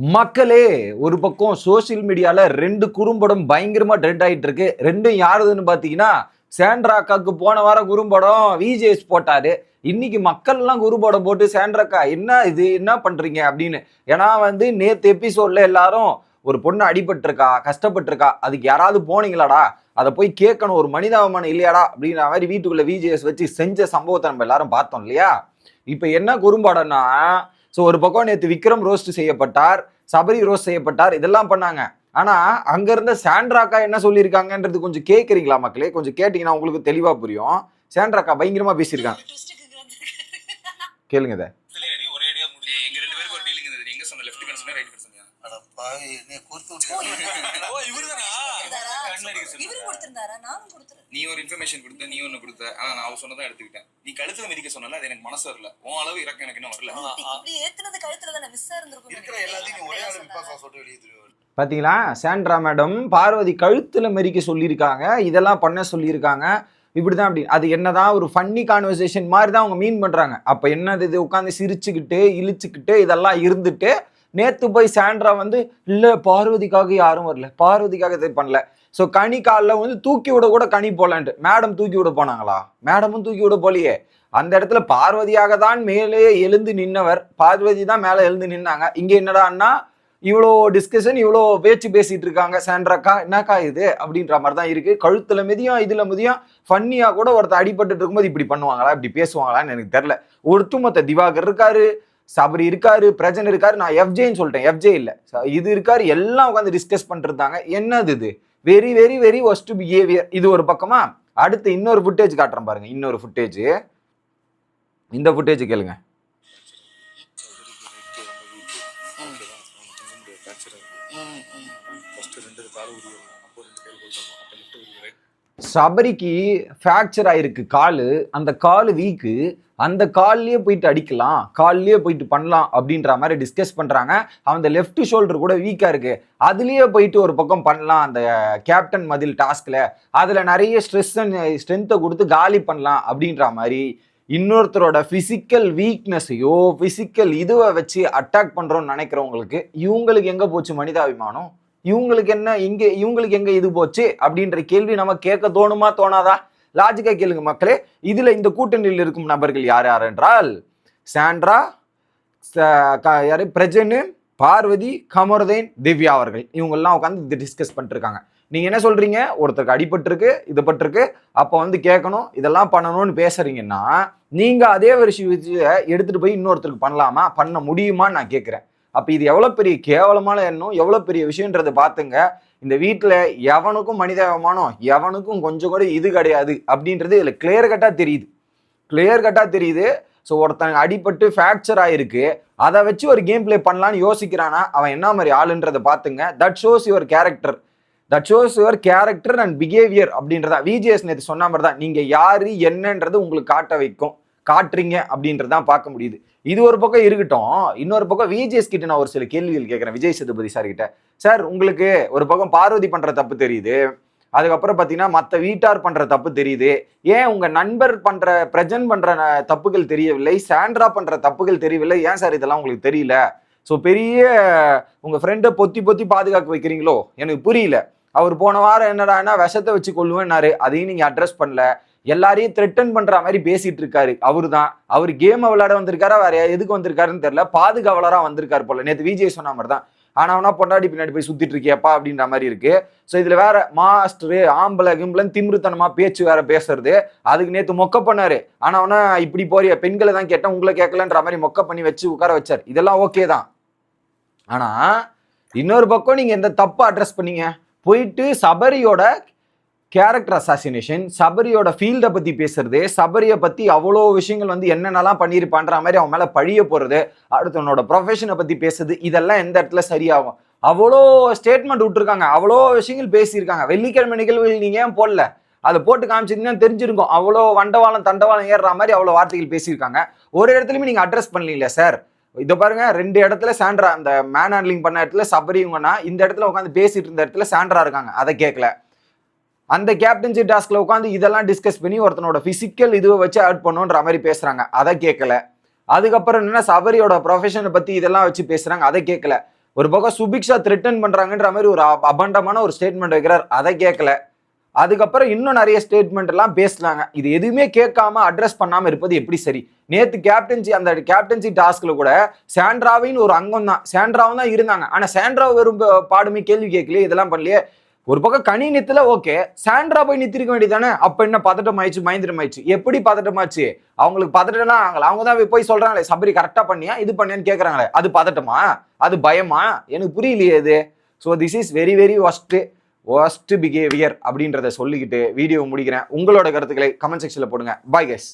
மக்களே ஒரு பக்கம் சோஷியல் மீடியாவில் ரெண்டு குறும்படம் பயங்கரமாக ட்ரெண்ட் ஆகிட்டு இருக்கு ரெண்டும் யாருதுன்னு பார்த்தீங்கன்னா சேண்ட்ராக்காக்கு போன வாரம் குறும்படம் விஜேஎஸ் போட்டாரு. இன்னைக்கு மக்கள்லாம் குறும்படம் போட்டு சேண்ட்ராக்கா என்ன இது? என்ன பண்றீங்க? அப்படின்னு. ஏன்னா வந்து நேத்து எபிசோட்ல எல்லாரும் ஒரு பொண்ணு அடிபட்டிருக்கா கஷ்டப்பட்டிருக்கா அதுக்கு யாராவது போனீங்களாடா? அதை போய் கேட்கணும் ஒரு மனிதாபமானம் இல்லையாடா? அப்படின்ற மாதிரி வீட்டுக்குள்ள விஜேஎஸ் வச்சு செஞ்ச சம்பவத்தை நம்ம எல்லாரும் பார்த்தோம் இல்லையா? இப்போ என்ன குறும்படம்னா ஸோ ஒரு பக்கம் நேற்று விக்ரம் ரோஸ்ட் செய்யப்பட்டார் சபரி ரோஸ்ட் செய்யப்பட்டார் இதெல்லாம் பண்ணாங்க. ஆனா அங்க இருந்த சாண்ட்ராக்கா என்ன சொல்லியிருக்காங்கன்றது கொஞ்சம் கேட்குறீங்களா மக்களே? கொஞ்சம் கேட்டீங்கன்னா உங்களுக்கு தெளிவா புரியும். சாண்ட்ராக்கா பயங்கரமா பேசியிருக்காங்க. கேளுங்க இதை. ஓ இவருதானா? இவரு? கொடுத்திருந்தாரா? நானும் நீ ஒரு இன்ஃபர்மேஷன் கொடுத்த நீ ஒன்னு கொடுத்த. ஆனா நான் அவ சொன்னதான் எடுத்துக்கிட்டேன். நீ கழுத்துல மிதிக்க சொன்னல அது எனக்கு மனசு வரல. உன் அளவு இறக்கம் எனக்கு இன்னும் வரல. இப்படி ஏத்துனது கழுத்துல தானே மிஸ் இருந்திருக்கும் இருக்கிற எல்லாத்தையும் நீ ஒரே ஆளு பிப்பாசா சொல்லிட்டு வெளியே திருவாரு பாத்தீங்களா? சாண்ட்ரா மேடம் பார்வதி கழுத்துல மெரிக்க சொல்லியிருக்காங்க. இதெல்லாம் பண்ண சொல்லியிருக்காங்க. இப்படிதான் அப்படி. அது என்னதான் ஒரு ஃபன்னி கான்வர்சேஷன் மாதிரி தான் அவங்க மீன் பண்றாங்க. அப்ப என்னது இது உட்காந்து சிரிச்சுக்கிட்டு இழிச்சுக்கிட்டு இதெல்லாம் இருந்துட்டு நேத்து போய் சாண்ட்ரா வந்து இல்ல பார்வதிக்காக யாரும் வரல. பார்வதிக்காக இது பண்ணல. ஸோ கனி காலில் வந்து தூக்கி விட கூட கனி போலான்ட்டு. மேடம் தூக்கி விட போனாங்களா? மேடமும் தூக்கி விட போலியே. அந்த இடத்துல பார்வதியாக தான் மேலே எழுந்து நின்னவர். பார்வதி தான் மேலே எழுந்து நின்னாங்க. இங்கே என்னடான்னா இவ்வளோ டிஸ்கஷன் இவ்வளோ பேச்சு பேசிட்டு இருக்காங்க. சாண்ட்ராக்கா என்னக்கா இது? அப்படின்ற மாதிரி தான் இருக்கு. கழுத்துல மிதியும் இதுல மிதியும். ஃபன்னியா கூட ஒருத்தர் அடிபட்டு இருக்கும்போது இப்படி பண்ணுவாங்களா? இப்படி பேசுவாங்களான்னு எனக்கு தெரியல. ஒருத்துமொத்த திவாகர் இருக்காரு. சபரி இருக்காரு பிரஜன் இருக்காரு நான் எஃப்ஜேன்னு சொல்லிட்டேன். எஃப்ஜே இல்லை. இது இருக்காரு எல்லாம் உட்காந்து டிஸ்கஸ் பண்ணிருந்தாங்க என்னது இது? Very very very worst behaviour இது ஒரு பக்கமா? அடுத்து இன்னொரு ஃபுட்டேஜ் காட்டுறேன் பாருங்க. இன்னொரு ஃபுட்டேஜ் இந்த ஃபுட்டேஜ் கேளுங்க. சபரிக்கு ஃப்ராக்சர் ஆயிருக்கு காலு. அந்த காலு வீக்கு அந்த கால்லயே போயிட்டு அடிக்கலாம் கால்லயே போயிட்டு பண்ணலாம் அப்படின்ற மாதிரி டிஸ்கஸ் பண்றாங்க. அந்த லெஃப்ட் ஷோல்டர் கூட வீக்கா இருக்கு. அதுலயே போயிட்டு ஒரு பக்கம் பண்ணலாம் அந்த கேப்டன் மதில் டாஸ்க்ல அதுல நிறைய ஸ்ட்ரெஸ் ஸ்ட்ரென்த்தை கொடுத்து காலி பண்ணலாம் அப்படின்ற மாதிரி இன்னொருத்தரோட ஃபிசிக்கல் வீக்னஸையோ ஃபிசிக்கல் இதுவை வச்சு அட்டாக் பண்ணுறோம்னு நினைக்கிறவங்களுக்கு இவங்களுக்கு எங்கே போச்சு மனிதாபிமானம்? இவங்களுக்கு என்ன இங்கே இவங்களுக்கு எங்கே இது போச்சு அப்படின்ற கேள்வி நம்ம கேட்க தோணுமா தோணாதா? லாஜிக்கா கேளுங்க மக்களே. இதுல இந்த கூட்டணியில் இருக்கும் நபர்கள் யார் யார் என்றால் சாண்ட்ரா ச- க- யாரு? பிரஜனு பார்வதி கமருதேன் திவ்யா அவர்கள். இவங்கெல்லாம் உட்காந்து இது டிஸ்கஸ் பண்ணிருக்காங்க நீங்கள் என்ன சொல்கிறீங்க ஒருத்தருக்கு அடிபட்டிருக்கு இது பட்டிருக்கு அப்போ வந்து கேட்கணும் இதெல்லாம் பண்ணணும்னு பேசுறீங்கன்னா நீங்கள் அதே விஷயத்தை எடுத்துகிட்டு போய் இன்னொருத்தருக்கு பண்ணலாமா? பண்ண முடியுமான்னு நான் கேட்குறேன். அப்போ இது எவ்வளோ பெரிய கேவலமான எண்ணம் எவ்வளோ பெரிய விஷயன்றதை பார்த்துங்க. இந்த வீட்டில் எவனுக்கும் மனிதாபிமானம் எவனுக்கும் கொஞ்சம் கூட இது கிடையாது அப்படின்றது இதில் கிளியர் கட்டாக தெரியுது. கிளியர் கட்டாக தெரியுது. ஸோ ஒருத்தன் அடிபட்டு ஃப்ராக்சர் ஆயிருக்கு. அதை வச்சு ஒரு கேம் ப்ளே பண்ணலான்னு யோசிக்கிறானா அவன் என்ன மாதிரி ஆளுன்றதை பார்த்துங்க. That shows your character that shows your character and behaviour அப்படின்றதா. விஜிஎஸ் நேற்று சொன்ன மாதிரி தான் நீங்கள் யார் என்னன்றது உங்களுக்கு காட்ட வைக்கும். காட்டுறீங்க அப்படின்றதான் பார்க்க முடியுது. இது ஒரு பக்கம் இருக்கட்டும் இன்னொரு பக்கம் விஜிஎஸ் கிட்ட நான் ஒரு சில கேள்விகள் கேட்குறேன். விஜய் சேதுபதி சார் கிட்ட. சார் உங்களுக்கு ஒரு பக்கம் பார்வதி பண்ற தப்பு தெரியுது. அதுக்கப்புறம் பார்த்தீங்கன்னா மற்ற வீட்டார் பண்ற தப்பு தெரியுது. ஏன் உங்க நண்பர் பண்ற பிரஜன் பண்ற ந- தப்புகள் தெரியவில்லை? சாண்ட்ரா பண்ற தப்புகள் தெரியவில்லை? ஏன் சார் இதெல்லாம் உங்களுக்கு தெரியல? ஸோ பெரிய உங்க ஃப்ரெண்டை பொத்தி பொத்தி பாதுகாக்க வைக்கிறீங்களோ? எனக்கு புரியல. அவர் போன வாரம் என்னடான்னா விஷத்தை வச்சு கொள்ளுவேன்னாரு அதையும் நீங்க அட்ரஸ் பண்ணல. எல்லாரையும் த்ரெட்டன் பண்ற மாதிரி பேசிட்டு இருக்காரு அவரு தான் அவர் கேம் விளையாட வந்திருக்காரா வேற எதுக்கு வந்திருக்காருன்னு தெரியல. பாதுகாவலரா வந்திருக்காரு போல. நேற்று விஜய் சொன்ன மாதிரி தான் ஆனா அவனா பொண்டாடி பின்னாடி போய் சுத்திட்டு இருக்கியப்பா அப்படின்ற மாதிரி இருக்கு. ஸோ இதுல வேற மாஸ்டரு ஆம்பளை கிம்பளன் திமிருத்தனமா பேச்சு வேற பேசுறது. அதுக்கு நேத்து மொக்க பண்ணாரு. ஆனா அவனா இப்படி போறிய? பெண்களை தான் கேட்டேன் உங்களை கேட்கலன்ற மாதிரி மொக்க பண்ணி வச்சு உட்கார வச்சார். இதெல்லாம் ஓகே தான். ஆனா இன்னொரு பக்கம் நீங்க எந்த தப்பா அட்ரஸ் பண்ணீங்க? போயிட்டு சபரியோட கேரக்டர் அசாசினேஷன் சபரியோட ஃபீல்டை பற்றி பேசுறது சபரியை பற்றி அவ்வளோ விஷயங்கள் வந்து என்னென்னலாம் பண்ணியிருப்பான்ற மாதிரி அவன் மேலே பழிய போகிறது அடுத்தவனோட ப்ரொஃபஷனை பற்றி பேசுறது இதெல்லாம் எந்த இடத்துல சரியாகும்? அவ்வளோ ஸ்டேட்மெண்ட் விட்டுருக்காங்க அவ்வளோ விஷயங்கள் பேசியிருக்காங்க. வெள்ளிக்கிழமை நிகழ்வுகள் நீங்கள் ஏன் போடல? அதை போட்டு காமிச்சிருந்தீங்கன்னா தெரிஞ்சிருக்கும். அவ்வளோ வண்டவாளம் தண்டவாளம் ஏறுற மாதிரி அவ்வளோ வார்த்தைகள் பேசியிருக்காங்க. ஒரு இடத்துலையுமே நீங்கள் அட்ரஸ் பண்ணலீங்களே சார் இதை பாருங்க ரெண்டு இடத்துல சாண்ட்ரா அந்த மேன் ஹேண்ட்லிங் பண்ண இடத்துல சபரி இந்த இடத்துல உட்காந்து பேசிட்டு இருந்த இடத்துல சாண்ட்ரா இருக்காங்க. அதை கேட்கல அந்த கேப்டன்சி டாஸ்கில் உட்காந்து இதெல்லாம் டிஸ்கஸ் பண்ணி ஒருத்தனோட ஃபிசிக்கல் இதுவை வச்சு ஆட் பண்ணுன்ற மாதிரி பேசுகிறாங்க அதை கேட்கல அதுக்கப்புறம் என்னன்னா சபரியோட ப்ரொஃபஷனை பற்றி இதெல்லாம் வச்சு பேசுகிறாங்க அதை கேட்கல ஒரு பக்கம் சுபிக்ஷா த்ரெட்டன் பண்ணுறாங்கன்ற மாதிரி ஒரு அபண்டமான ஒரு ஸ்டேட்மெண்ட் வைக்கிறார். அதை கேட்கல அதுக்கப்புறம் இன்னும் நிறைய ஸ்டேட்மெண்ட் எல்லாம் பேசுனாங்க இது எதுவுமே கேட்காம அட்ரஸ் பண்ணாம இருப்பது எப்படி சரி? நேத்து கேப்டன்சி அந்த கேப்டன்சி டாஸ்க்ல கூட சாண்ட்ராவின்னு ஒரு அங்கம் தான் சாண்ட்ராவும் தான் இருந்தாங்க. ஆனா சாண்ட்ரா வெறும் பாடுமே கேள்வி கேட்கலையே இதெல்லாம் பண்ணலையே. ஒரு பக்கம் கனி நித்துல ஓகே சாண்ட்ரா போய் நித்திருக்க வேண்டியதானே அப்ப என்ன பதட்டம் ஆயிடுச்சு மயந்திரம் ஆயிடுச்சு. எப்படி பதட்டமாச்சு அவங்களுக்கு பதட்டம்னா ஆகல. அவங்க தான் போய் சொல்றாங்களே சபரி கரெக்டா பண்ணியா இது பண்ணியான்னு கேக்குறாங்களே. அது பதட்டமா? அது பயமா? எனக்கு புரியலையே இது. So this is very very worst worst behaviour அப்படின்றத சொல்லிக்கிட்டு வீடியோ முடிக்கிறேன். உங்களோட கருத்துக்களை கமெண்ட் செக்ஷன்ல போடுங்க. பாய் கேஸ்